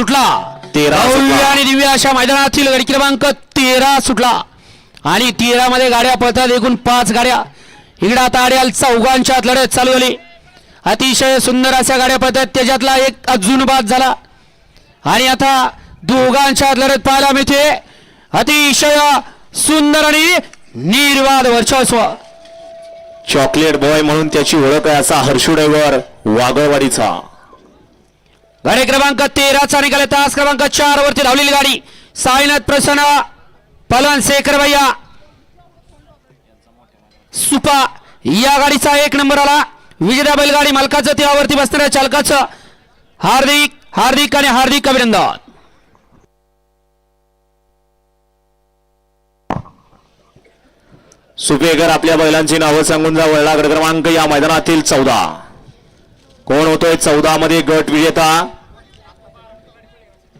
सुटला. तेरा. आणि दिव्य अशा मैदानातील गाडी क्रमांक तेरा सुटला. आणि तेरा मध्ये गाड्या पळतात एकूण पाच गाड्या. इकडे आता आड्याल चौघांच्या लढत चालू झाली. अतिशय सुंदर अशा गाड्या पळतात. त्याच्यातला एक अजून बाद झाला. आणि आता दोघांच्या लढत पाहायला मिळते. अतिशय सुंदर आणि निर्वाद वर्चस्व. चॉकलेट बॉय म्हणून त्याची ओळख आहे असा हर्षू ड्रायव्हर वागळवाडीचा गाडी क्रमांक तेराचा निघाला. तास क्रमांक चार वरती धावलेली गाडी. साईनाथ प्रसन्न पलवान शेखर भैया सुपा. या गाडीचा एक नंबर आला. विजेता बैलगाडी मालकाचं त्यावरती बसणाऱ्या चालकाचं हार्दिक हार्दिक आणि हार्दिक अभिनंदन. सुपेकर आपल्या बैलांची नावं सांगून जा. वळला क्रमांक या मैदानातील चौदा. कोण होतोय चौदा मध्ये गट विजेता?